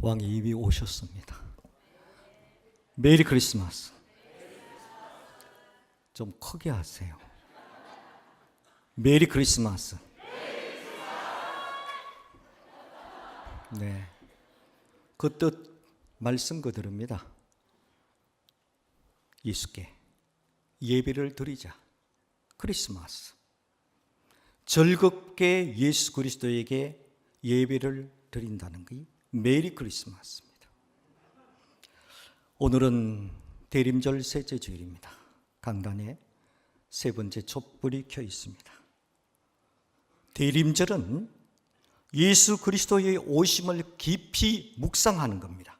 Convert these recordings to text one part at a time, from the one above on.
왕이 이미 오셨습니다. 메리 크리스마스. 좀 크게 하세요. 메리 크리스마스. 네. 그 뜻 말씀 그대로입니다. 예수께 예배를 드리자. 크리스마스. 즐겁게 예수 그리스도에게 예배를 드린다는 게 메리 크리스마스입니다. 오늘은 대림절 셋째 주일입니다. 강단에 세 번째 촛불이 켜 있습니다. 대림절은 예수 그리스도의 오심을 깊이 묵상하는 겁니다.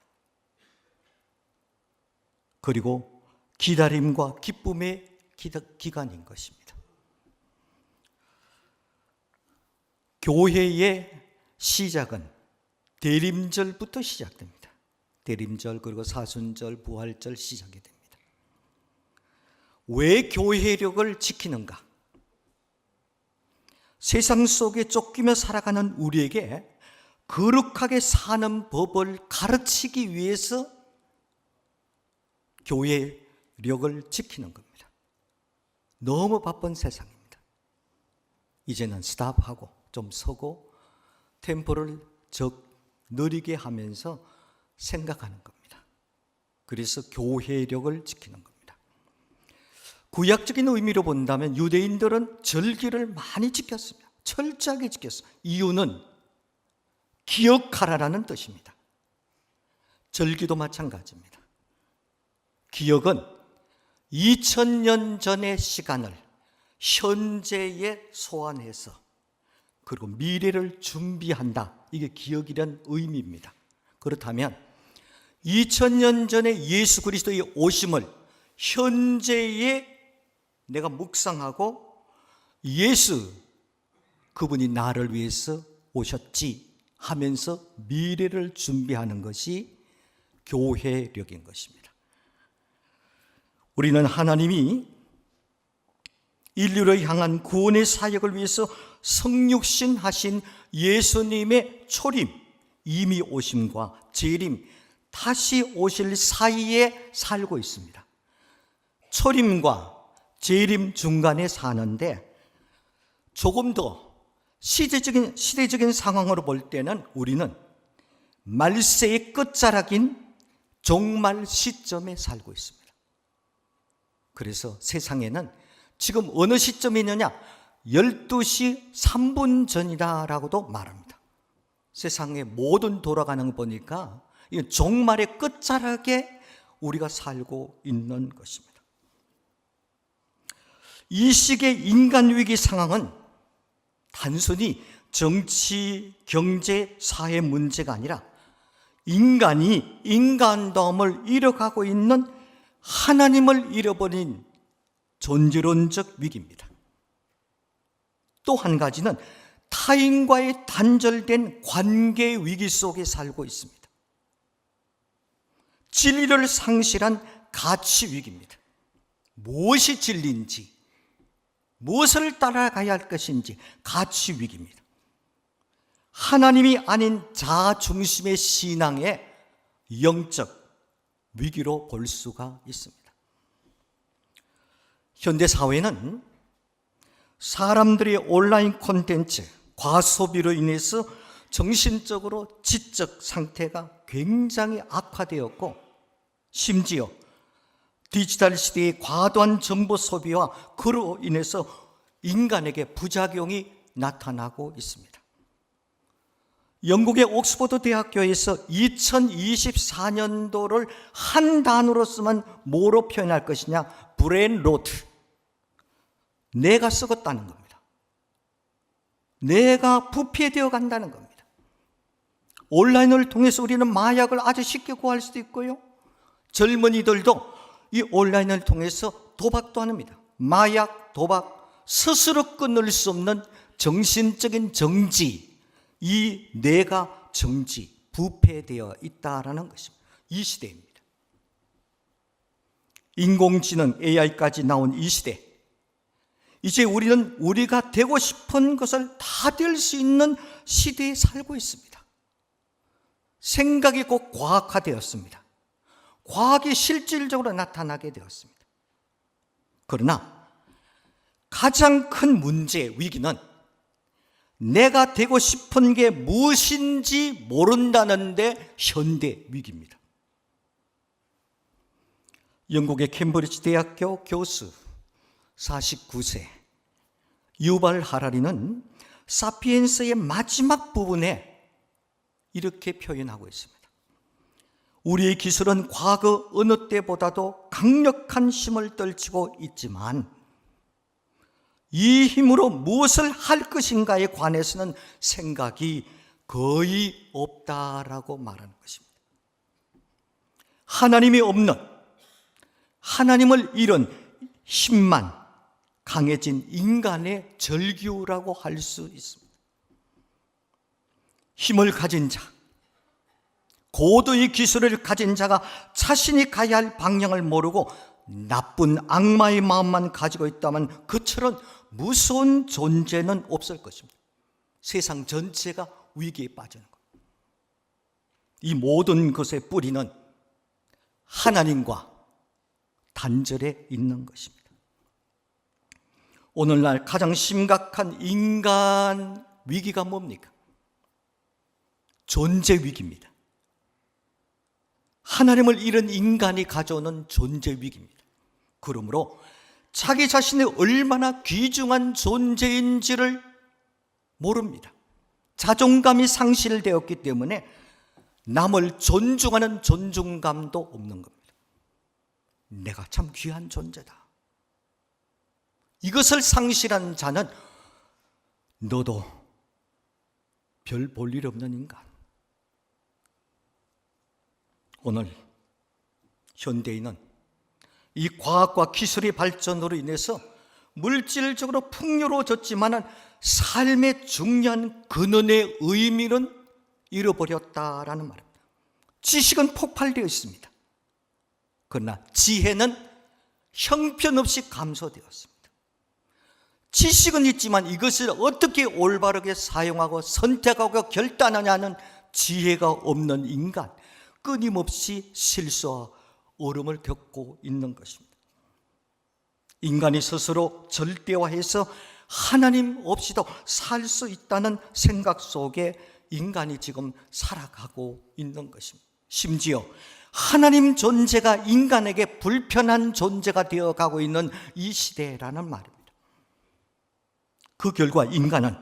그리고 기다림과 기쁨의 기간인 것입니다. 교회의 시작은 대림절부터 시작됩니다. 대림절 그리고 사순절, 부활절 시작이 됩니다. 왜 교회력을 지키는가? 세상 속에 쫓기며 살아가는 우리에게 거룩하게 사는 법을 가르치기 위해서 교회력을 지키는 겁니다. 너무 바쁜 세상입니다. 이제는 스탑하고 좀 서고 템포를 적 느리게 하면서 생각하는 겁니다. 그래서 교회력을 지키는 겁니다. 구약적인 의미로 본다면 유대인들은 절기를 많이 지켰습니다. 철저하게 지켰어요. 이유는 기억하라라는 뜻입니다. 절기도 마찬가지입니다. 기억은 2000년 전의 시간을 현재에 소환해서 그리고 미래를 준비한다. 이게 기억이란 의미입니다. 그렇다면 2000년 전에 예수 그리스도의 오심을 현재에 내가 묵상하고 예수 그분이 나를 위해서 오셨지 하면서 미래를 준비하는 것이 교회력인 것입니다. 우리는 하나님이 인류를 향한 구원의 사역을 위해서 성육신 하신 예수님의 초림, 이미 오심과 재림, 다시 오실 사이에 살고 있습니다. 초림과 재림 중간에 사는데 조금 더 시대적인, 시대적인 상황으로 볼 때는 우리는 말세의 끝자락인 종말 시점에 살고 있습니다. 그래서 세상에는 지금 어느 시점이 있느냐? 12시 3분 전이다라고도 말합니다. 세상의 모든 돌아가는 거 보니까 이 종말의 끝자락에 우리가 살고 있는 것입니다. 이 시기의 인간 위기 상황은 단순히 정치, 경제, 사회 문제가 아니라 인간이 인간됨을 잃어가고 있는 하나님을 잃어버린 존재론적 위기입니다. 또 한 가지는 타인과의 단절된 관계 위기 속에 살고 있습니다. 진리를 상실한 가치 위기입니다. 무엇이 진리인지, 무엇을 따라가야 할 것인지 가치 위기입니다. 하나님이 아닌 자아 중심의 신앙의 영적 위기로 볼 수가 있습니다. 현대 사회는 사람들의 온라인 콘텐츠 과소비로 인해서 정신적으로 지적 상태가 굉장히 악화되었고 심지어 디지털 시대의 과도한 정보 소비와 그로 인해서 인간에게 부작용이 나타나고 있습니다. 영국의 옥스퍼드 대학교에서 2024년도를 한 단어로 쓰면 뭐로 표현할 것이냐? 브레인 로트. 내가 썩었다는 겁니다. 내가 부패되어 간다는 겁니다. 온라인을 통해서 우리는 마약을 아주 쉽게 구할 수도 있고요. 젊은이들도 이 온라인을 통해서 도박도 합니다. 마약, 도박, 스스로 끊을 수 없는 정신적인 정지, 이 내가 정지, 부패되어 있다라는 것입니다. 이 시대입니다. 인공지능 AI까지 나온 이 시대. 이제 우리는 우리가 되고 싶은 것을 다 될 수 있는 시대에 살고 있습니다. 생각이 곧 과학화되었습니다. 과학이 실질적으로 나타나게 되었습니다. 그러나 가장 큰 문제, 위기는 내가 되고 싶은 게 무엇인지 모른다는데 현대 위기입니다. 영국의 캠브리지 대학교 교수 49세 유발 하라리는 사피엔스의 마지막 부분에 이렇게 표현하고 있습니다. 우리의 기술은 과거 어느 때보다도 강력한 힘을 떨치고 있지만 이 힘으로 무엇을 할 것인가에 관해서는 생각이 거의 없다라고 말하는 것입니다. 하나님이 없는 하나님을 잃은 힘만 강해진 인간의 절규라고 할 수 있습니다. 힘을 가진 자, 고도의 기술을 가진 자가 자신이 가야 할 방향을 모르고 나쁜 악마의 마음만 가지고 있다면 그처럼 무서운 존재는 없을 것입니다. 세상 전체가 위기에 빠지는 것. 이 모든 것의 뿌리는 하나님과 단절에 있는 것입니다. 오늘날 가장 심각한 인간 위기가 뭡니까? 존재 위기입니다. 하나님을 잃은 인간이 가져오는 존재 위기입니다. 그러므로 자기 자신이 얼마나 귀중한 존재인지를 모릅니다. 자존감이 상실되었기 때문에 남을 존중하는 존중감도 없는 겁니다. 내가 참 귀한 존재다. 이것을 상실한 자는 너도 별 볼 일 없는 인간. 오늘 현대인은 이 과학과 기술의 발전으로 인해서 물질적으로 풍요로워졌지만은 삶의 중요한 근원의 의미는 잃어버렸다라는 말입니다. 지식은 폭발되어 있습니다. 그러나 지혜는 형편없이 감소되었습니다. 지식은 있지만 이것을 어떻게 올바르게 사용하고 선택하고 결단하냐는 지혜가 없는 인간, 끊임없이 실수와 어려움을 겪고 있는 것입니다. 인간이 스스로 절대화해서 하나님 없이도 살 수 있다는 생각 속에 인간이 지금 살아가고 있는 것입니다. 심지어 하나님 존재가 인간에게 불편한 존재가 되어 가고 있는 이 시대라는 말입니다. 그 결과 인간은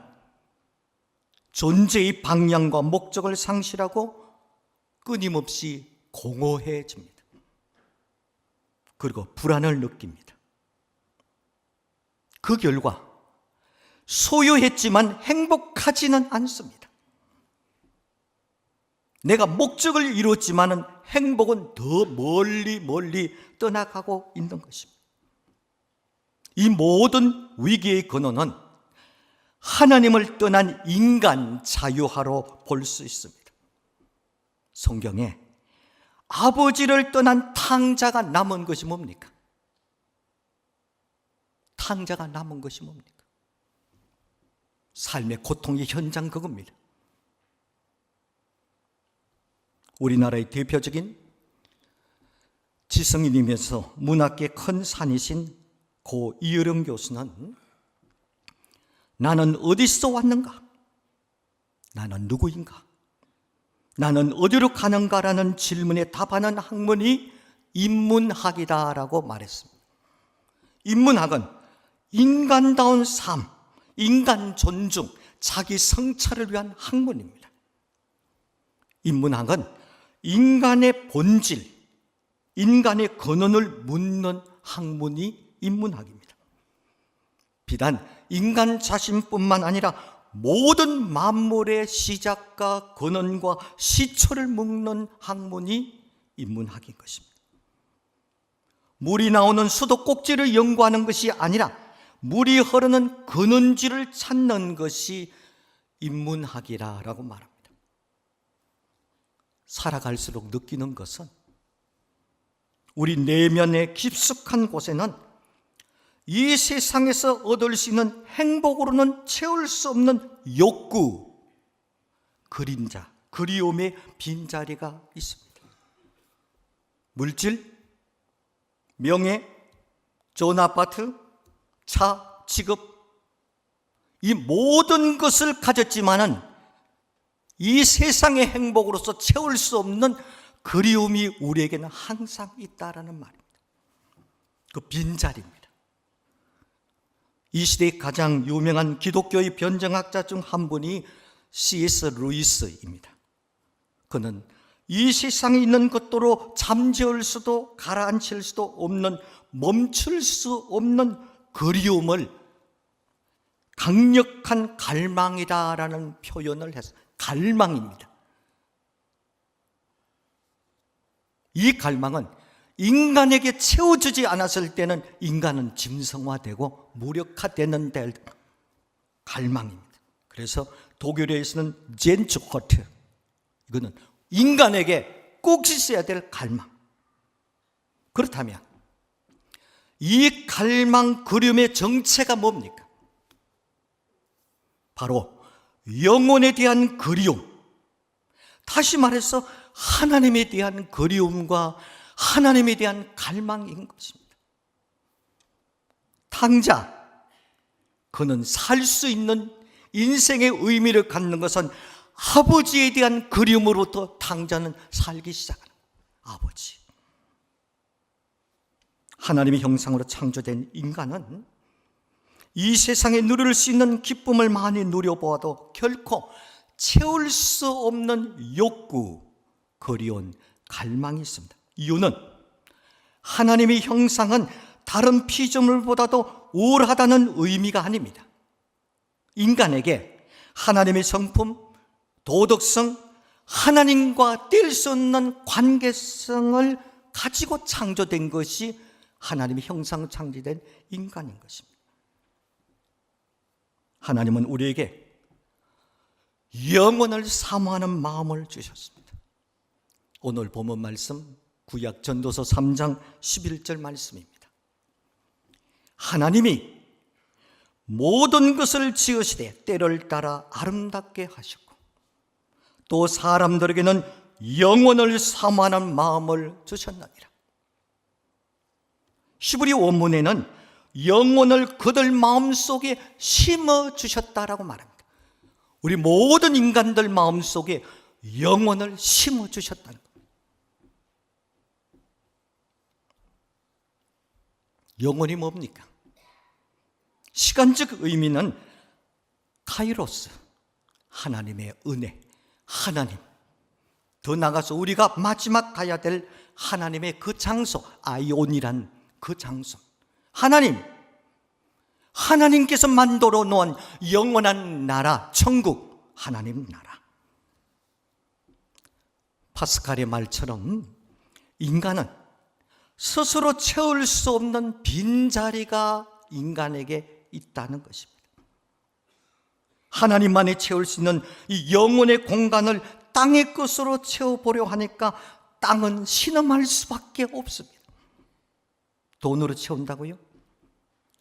존재의 방향과 목적을 상실하고 끊임없이 공허해집니다. 그리고 불안을 느낍니다. 그 결과 소유했지만 행복하지는 않습니다. 내가 목적을 이뤘지만은 행복은 더 멀리 멀리 떠나가고 있는 것입니다. 이 모든 위기의 근원은 하나님을 떠난 인간 자유화로 볼 수 있습니다. 성경에 아버지를 떠난 탕자가 남은 것이 뭡니까? 탕자가 남은 것이 뭡니까? 삶의 고통의 현장 그겁니다. 우리나라의 대표적인 지성인이면서 문학계 큰 산이신 고 이여령 교수는 나는 어디서 왔는가? 나는 누구인가? 나는 어디로 가는가라는 질문에 답하는 학문이 인문학이다라고 말했습니다. 인문학은 인간다운 삶, 인간 존중, 자기 성찰을 위한 학문입니다. 인문학은 인간의 본질, 인간의 근원을 묻는 학문이 인문학입니다. 비단 인간 자신뿐만 아니라 모든 만물의 시작과 근원과 시초를 묻는 학문이 인문학인 것입니다. 물이 나오는 수도 꼭지를 연구하는 것이 아니라 물이 흐르는 근원지를 찾는 것이 인문학이라고 말합니다. 살아갈수록 느끼는 것은 우리 내면의 깊숙한 곳에는 이 세상에서 얻을 수 있는 행복으로는 채울 수 없는 욕구, 그림자, 그리움의 빈자리가 있습니다. 물질, 명예, 좋은 아파트, 차, 직업, 이 모든 것을 가졌지만은 이 세상의 행복으로서 채울 수 없는 그리움이 우리에게는 항상 있다라는 말입니다. 그 빈자리입니다. 이 시대의 가장 유명한 기독교의 변정학자 중 한 분이 C.S. 루이스입니다. 그는 이 세상에 있는 것도로 잠재울 수도 가라앉힐 수도 없는 멈출 수 없는 그리움을 강력한 갈망이다라는 표현을 했어요. 갈망입니다. 이 갈망은 인간에게 채워주지 않았을 때는 인간은 짐승화되고 무력화되는 데 갈망입니다. 그래서 독일에서는 젠츠코트 이거는 인간에게 꼭 있어야 될 갈망. 그렇다면 이 갈망 그림의 정체가 뭡니까? 바로 영혼에 대한 그리움. 다시 말해서 하나님에 대한 그리움과 하나님에 대한 갈망인 것입니다. 탕자, 그는 살 수 있는 인생의 의미를 갖는 것은 아버지에 대한 그리움으로부터 탕자는 살기 시작하는. 아버지. 하나님의 형상으로 창조된 인간은 이 세상에 누릴 수 있는 기쁨을 많이 누려보아도 결코 채울 수 없는 욕구, 그리운 갈망이 있습니다. 이유는 하나님의 형상은 다른 피조물보다도 우월하다는 의미가 아닙니다. 인간에게 하나님의 성품, 도덕성, 하나님과 뗄 수 없는 관계성을 가지고 창조된 것이 하나님의 형상 창조된 인간인 것입니다. 하나님은 우리에게 영혼을 사모하는 마음을 주셨습니다. 오늘 본문 말씀 구약 전도서 3장 11절 말씀입니다. 하나님이 모든 것을 지으시되 때를 따라 아름답게 하셨고 또 사람들에게는 영혼을 사모하는 마음을 주셨느니라. 히브리 원문에는 영혼을 그들 마음속에 심어 주셨다라고 말합니다. 우리 모든 인간들 마음속에 영혼을 심어 주셨다는 겁니다. 영혼이 뭡니까? 시간적 의미는 카이로스, 하나님의 은혜, 하나님. 더 나가서 우리가 마지막 가야 될 하나님의 그 장소, 아이온이란 그 장소. 하나님, 하나님께서 만들어 놓은 영원한 나라, 천국, 하나님 나라. 파스칼의 말처럼 인간은 스스로 채울 수 없는 빈자리가 인간에게 있다는 것입니다. 하나님만이 채울 수 있는 이 영혼의 공간을 땅의 것으로 채워보려 하니까 땅은 신음할 수밖에 없습니다. 돈으로 채운다고요?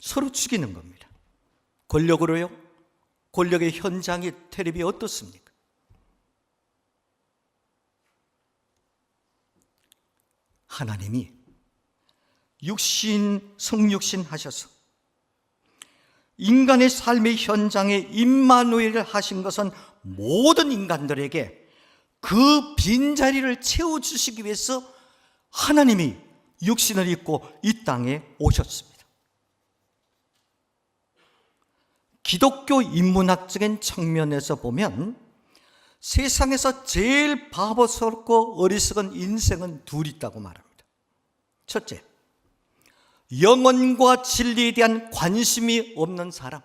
서로 죽이는 겁니다. 권력으로요? 권력의 현장이 테레비 어떻습니까? 하나님이 육신, 성육신 하셔서 인간의 삶의 현장에 임마누엘을 하신 것은 모든 인간들에게 그 빈자리를 채워주시기 위해서 하나님이 육신을 입고 이 땅에 오셨습니다. 기독교 인문학적인 측면에서 보면 세상에서 제일 바보스럽고 어리석은 인생은 둘 있다고 말합니다. 첫째, 영혼과 진리에 대한 관심이 없는 사람.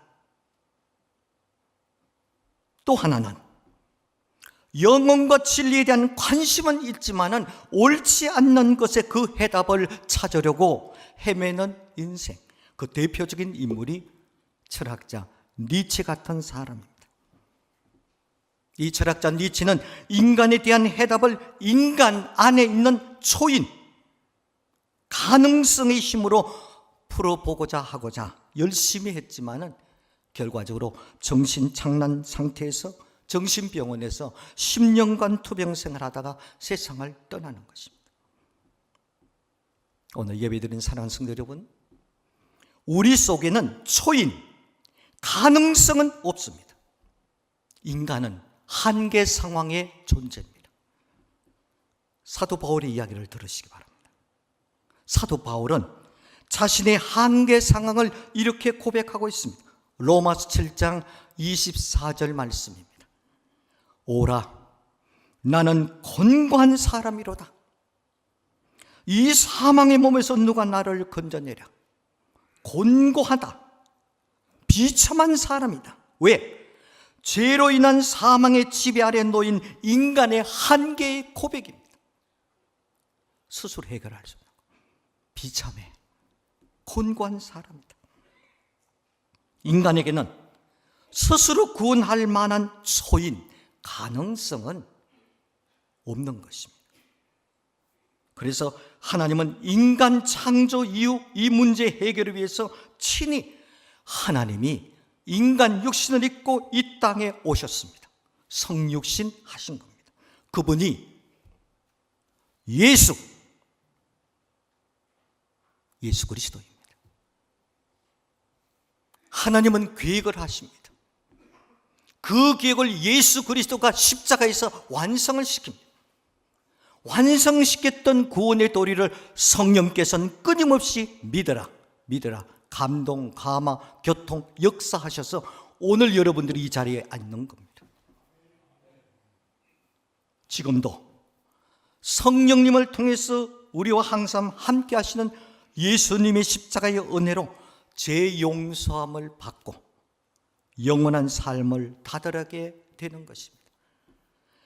또 하나는 영혼과 진리에 대한 관심은 있지만은 옳지 않는 것에 그 해답을 찾으려고 헤매는 인생. 그 대표적인 인물이 철학자 니체 같은 사람입니다. 이 철학자 니체는 인간에 대한 해답을 인간 안에 있는 초인, 가능성의 힘으로 풀어보고자 하고자 열심히 했지만은 결과적으로 정신 착란 상태에서 정신병원에서 10년간 투병 생활 하다가 세상을 떠나는 것입니다. 오늘 예배드린 사랑하는 성도 여러분, 우리 속에는 초인, 가능성은 없습니다. 인간은 한계 상황의 존재입니다. 사도 바울의 이야기를 들으시기 바랍니다. 사도 바울은 자신의 한계 상황을 이렇게 고백하고 있습니다. 로마서 7장 24절 말씀입니다. 오라, 나는 곤고한 사람이로다. 이 사망의 몸에서 누가 나를 건져내랴? 곤고하다. 비참한 사람이다. 왜? 죄로 인한 사망의 지배 아래 놓인 인간의 한계의 고백입니다. 스스로 해결할 수 거. 비참해. 곤고한 사람이다. 인간에게는 스스로 구원할 만한 소인, 가능성은 없는 것입니다. 그래서 하나님은 인간 창조 이후 이 문제 해결을 위해서 친히 하나님이 인간 육신을 입고 이 땅에 오셨습니다. 성육신 하신 겁니다. 그분이 예수, 예수 그리스도입니다. 하나님은 계획을 하십니다. 그 계획을 예수 그리스도가 십자가에서 완성을 시킵니다. 완성시켰던 구원의 도리를 성령께서는 끊임없이 믿어라, 믿어라, 감동, 감화, 교통, 역사하셔서 오늘 여러분들이 이 자리에 앉는 겁니다. 지금도 성령님을 통해서 우리와 항상 함께 하시는 예수님의 십자가의 은혜로 제 용서함을 받고 영원한 삶을 다들하게 되는 것입니다.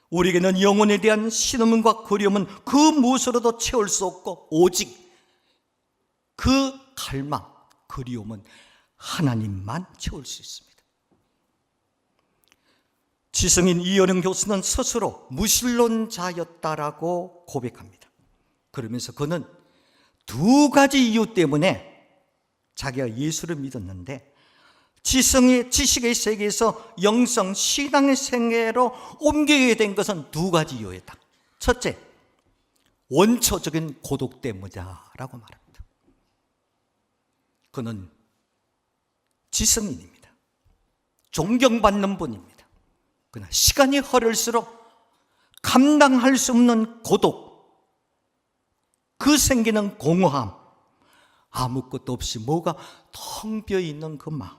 우리에게는 영혼에 대한 신음과 그리움은 그 무엇으로도 채울 수 없고 오직 그 갈망, 그리움은 하나님만 채울 수 있습니다. 지성인 이여령 교수는 스스로 무신론자였다라고 고백합니다. 그러면서 그는 두 가지 이유 때문에 자기가 예수를 믿었는데 지성의 지식의 세계에서 영성 신앙의 세계로 옮기게 된 것은 두 가지 이유였다. 첫째, 원초적인 고독 때문이다라고 말합니다. 그는 지성인입니다. 존경받는 분입니다. 그러나 시간이 흐를수록 감당할 수 없는 고독, 그 생기는 공허함, 아무것도 없이 뭐가 텅 비어 있는 그 마음.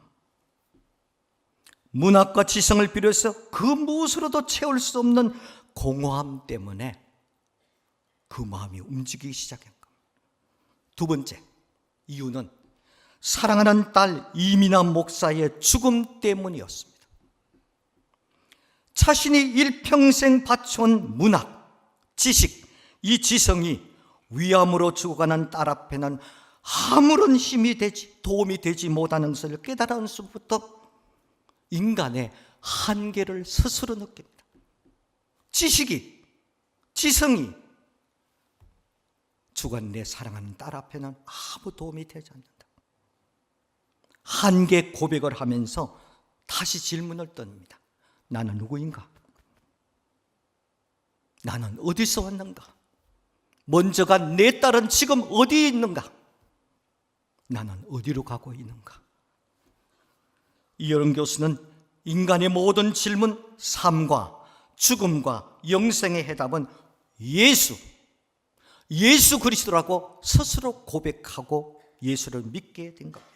문학과 지성을 비롯해서 그 무엇으로도 채울 수 없는 공허함 때문에 그 마음이 움직이기 시작한 겁니다. 두 번째 이유는 사랑하는 딸 이민아 목사의 죽음 때문이었습니다. 자신이 일평생 바쳐온 문학, 지식, 이 지성이 위암으로 죽어가는 딸 앞에는 아무런 힘이 되지, 도움이 되지 못하는 것을 깨달은 수부터 인간의 한계를 스스로 느낍니다. 지식이, 지성이 죽은 내 사랑하는 딸 앞에는 아무 도움이 되지 않는다. 한계 고백을 하면서 다시 질문을 던집니다. 나는 누구인가? 나는 어디서 왔는가? 먼저가 내 딸은 지금 어디에 있는가? 나는 어디로 가고 있는가? 이여름 교수는 인간의 모든 질문, 삶과 죽음과 영생의 해답은 예수, 예수 그리스도라고 스스로 고백하고 예수를 믿게 된 겁니다.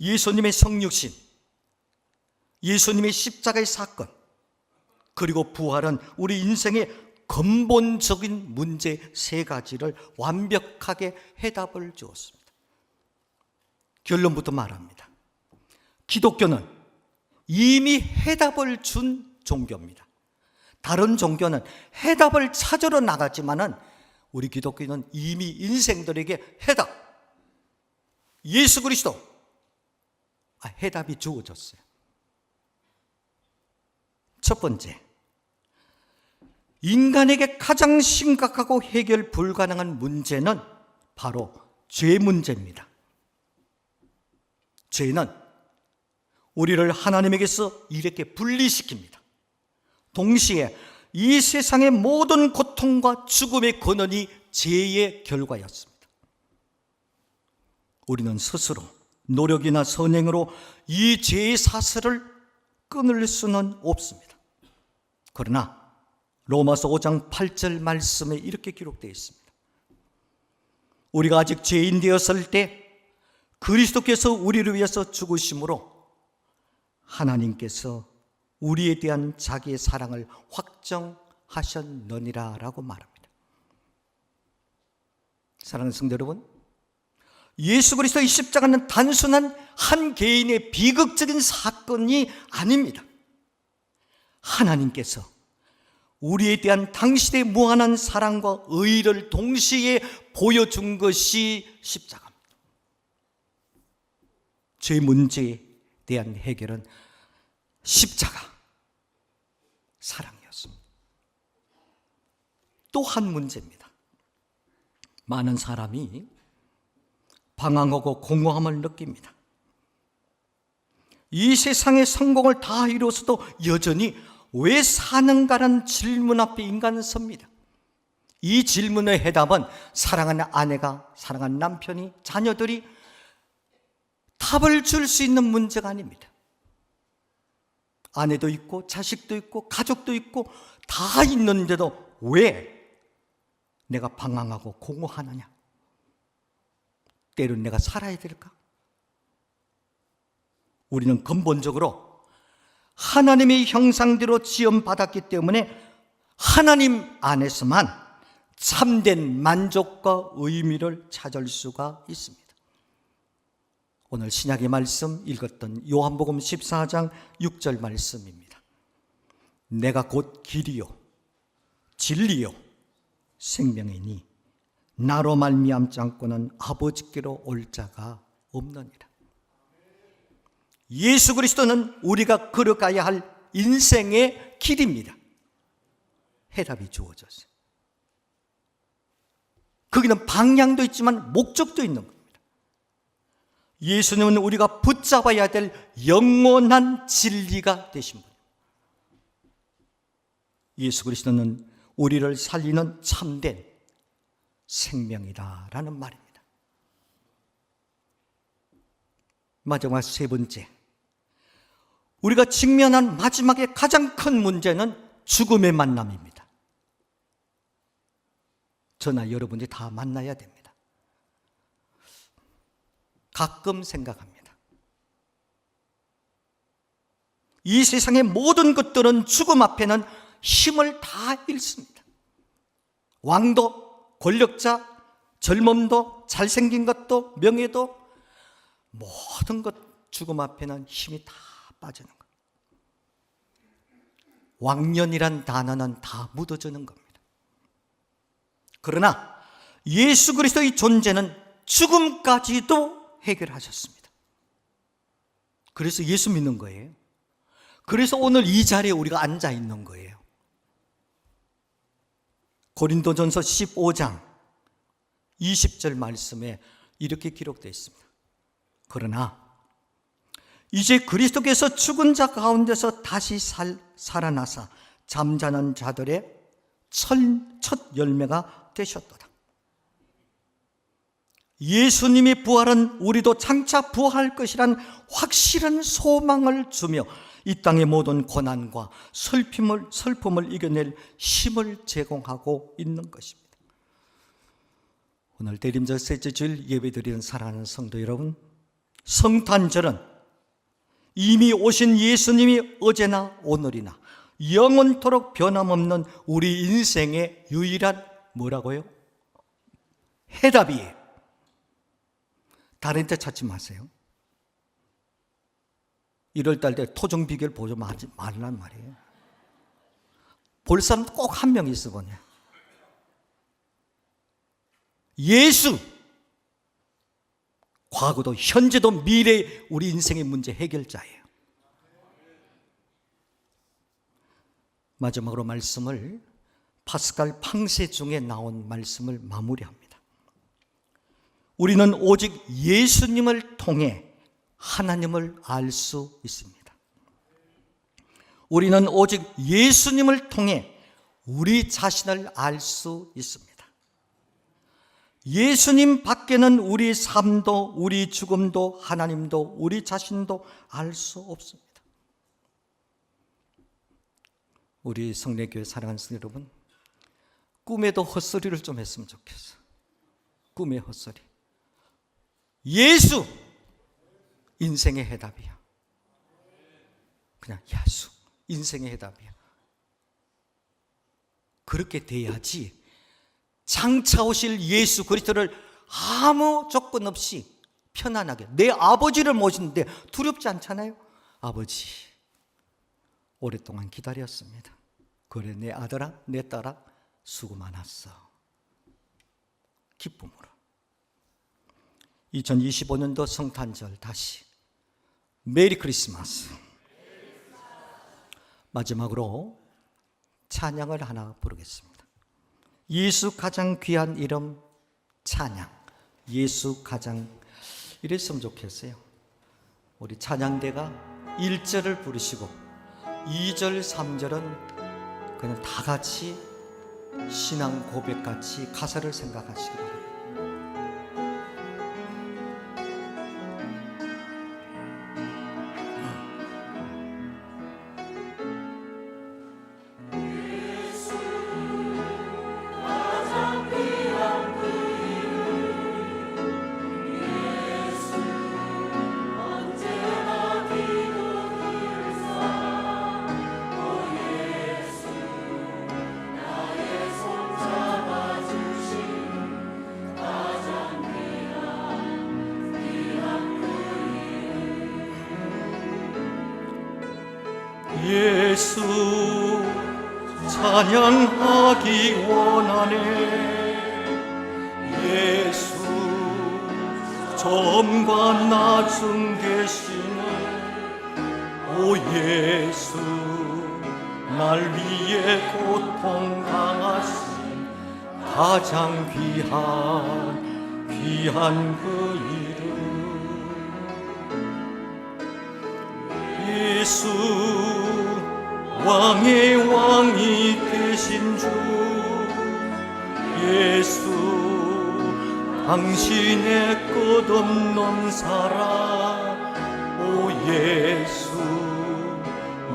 예수님의 성육신, 예수님의 십자가의 사건, 그리고 부활은 우리 인생의 근본적인 문제 세 가지를 완벽하게 해답을 주었습니다. 결론부터 말합니다. 기독교는 이미 해답을 준 종교입니다. 다른 종교는 해답을 찾으러 나갔지만은 우리 기독교는 이미 인생들에게 해답, 예수 그리스도, 아, 해답이 주어졌어요. 첫 번째, 인간에게 가장 심각하고 해결 불가능한 문제는 바로 죄 문제입니다. 죄는 우리를 하나님에게서 이렇게 분리시킵니다. 동시에 이 세상의 모든 고통과 죽음의 근원이 죄의 결과였습니다. 우리는 스스로 노력이나 선행으로 이 죄의 사슬을 끊을 수는 없습니다. 그러나 로마서 5장 8절 말씀에 이렇게 기록되어 있습니다. 우리가 아직 죄인 되었을 때 그리스도께서 우리를 위해서 죽으심으로 하나님께서 우리에 대한 자기의 사랑을 확정하셨느니라 라고 말합니다. 사랑하는 성도 여러분, 예수 그리스도의 십자가는 단순한 한 개인의 비극적인 사건이 아닙니다. 하나님께서 우리에 대한 당신의 무한한 사랑과 의를 동시에 보여준 것이 십자가입니다. 죄 문제에 대한 해결은 십자가, 사랑이었습니다. 또 한 문제입니다. 많은 사람이 방황하고 공허함을 느낍니다. 이 세상의 성공을 다 이루어서도 여전히 왜 사는가라는 질문 앞에 인간은 섭니다. 이 질문의 해답은 사랑하는 아내가, 사랑하는 남편이, 자녀들이 답을 줄 수 있는 문제가 아닙니다. 아내도 있고, 자식도 있고, 가족도 있고, 다 있는데도 왜 내가 방황하고 공허하느냐? 때론 내가 살아야 될까? 우리는 근본적으로 하나님의 형상대로 지음받았기 때문에 하나님 안에서만 참된 만족과 의미를 찾을 수가 있습니다. 오늘 신약의 말씀 읽었던 요한복음 14장 6절 말씀입니다. 내가 곧 길이요 진리요 생명이니 나로 말미암지 않고는 아버지께로 올 자가 없느니라. 예수 그리스도는 우리가 걸어가야 할 인생의 길입니다. 해답이 주어졌어요. 거기는 방향도 있지만 목적도 있는 겁니다. 예수님은 우리가 붙잡아야 될 영원한 진리가 되신 분. 예수 그리스도는 우리를 살리는 참된 생명이다라는 말입니다. 마지막 세 번째. 우리가 직면한 마지막에 가장 큰 문제는 죽음의 만남입니다. 저나 여러분이 다 만나야 됩니다. 가끔 생각합니다. 이 세상의 모든 것들은 죽음 앞에는 힘을 다 잃습니다. 왕도, 권력자, 젊음도, 잘생긴 것도, 명예도, 모든 것 죽음 앞에는 힘이 다 빠지는 것. 왕년이란 단어는 다 묻어지는 겁니다. 그러나 예수 그리스도의 존재는 죽음까지도 해결하셨습니다. 그래서 예수 믿는 거예요. 그래서 오늘 이 자리에 우리가 앉아 있는 거예요. 고린도전서 15장 20절 말씀에 이렇게 기록되어 있습니다. 그러나 이제 그리스도께서 죽은 자 가운데서 다시 살, 살아나사 잠자는 자들의 첫, 첫 열매가 되셨도다. 예수님이 부활은 우리도 장차 부활할 것이란 확실한 소망을 주며 이 땅의 모든 고난과 슬픔을, 슬픔을 이겨낼 힘을 제공하고 있는 것입니다. 오늘 대림절 셋째 주일 예배드리는 사랑하는 성도 여러분, 성탄절은 이미 오신 예수님이 어제나 오늘이나 영원토록 변함없는 우리 인생의 유일한 뭐라고요? 해답이에요. 다른 데 찾지 마세요. 1월 달때 토종 비결 보지 말란 말이에요. 볼 사람 꼭 한 명 있어 보냐. 예수! 과거도 현재도 미래 우리 인생의 문제 해결자예요. 마지막으로 말씀을 파스칼 팡세 중에 나온 말씀을 마무리합니다. 우리는 오직 예수님을 통해 하나님을 알 수 있습니다. 우리는 오직 예수님을 통해 우리 자신을 알 수 있습니다. 예수님 밖에는 우리 삶도, 우리 죽음도, 하나님도, 우리 자신도 알 수 없습니다. 우리 성례교회 사랑하는 성도 여러분, 꿈에도 헛소리를 좀 했으면 좋겠어. 꿈의 헛소리. 예수! 인생의 해답이야. 그냥 야수. 인생의 해답이야. 그렇게 돼야지 장차 오실 예수 그리스도를 아무 조건 없이 편안하게 내 아버지를 모시는데 두렵지 않잖아요. 아버지 오랫동안 기다렸습니다. 그래 내 아들아 내 딸아 수고 많았어. 기쁨으로 2025년도 성탄절 다시 메리 크리스마스 마지막으로 찬양을 하나 부르겠습니다. 예수 가장 귀한 이름 찬양. 예수 가장 이랬으면 좋겠어요. 우리 찬양대가 1절을 부르시고 2절, 3절은 그냥 다 같이 신앙 고백 같이 가사를 생각하시기 바랍니다. 예수 찬양하기 원하네. 예수 처음과 나중 계시네. 오 예수 날 위해 고통 당하신 가장 귀한 귀한 그 이름. 예수 왕의 왕이 되신 주 예수 당신의 끝없는 사랑 오 예수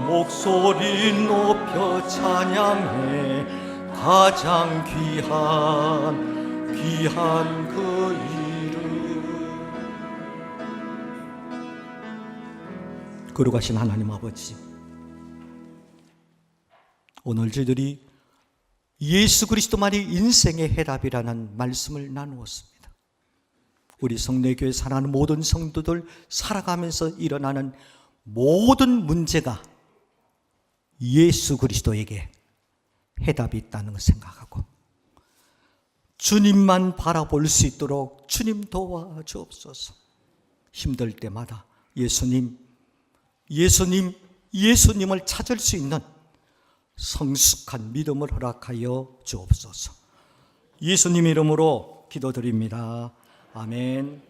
목소리 높여 찬양해. 가장 귀한 귀한 그 이름. 거룩하신 하나님 아버지 오늘 저희들이 예수 그리스도만이 인생의 해답이라는 말씀을 나누었습니다. 우리 성내교회 사랑하는 모든 성도들 살아가면서 일어나는 모든 문제가 예수 그리스도에게 해답이 있다는 걸 생각하고 주님만 바라볼 수 있도록 주님 도와주옵소서. 힘들 때마다 예수님, 예수님, 예수님을 찾을 수 있는 성숙한 믿음을 허락하여 주옵소서. 예수님 이름으로 기도드립니다. 아멘.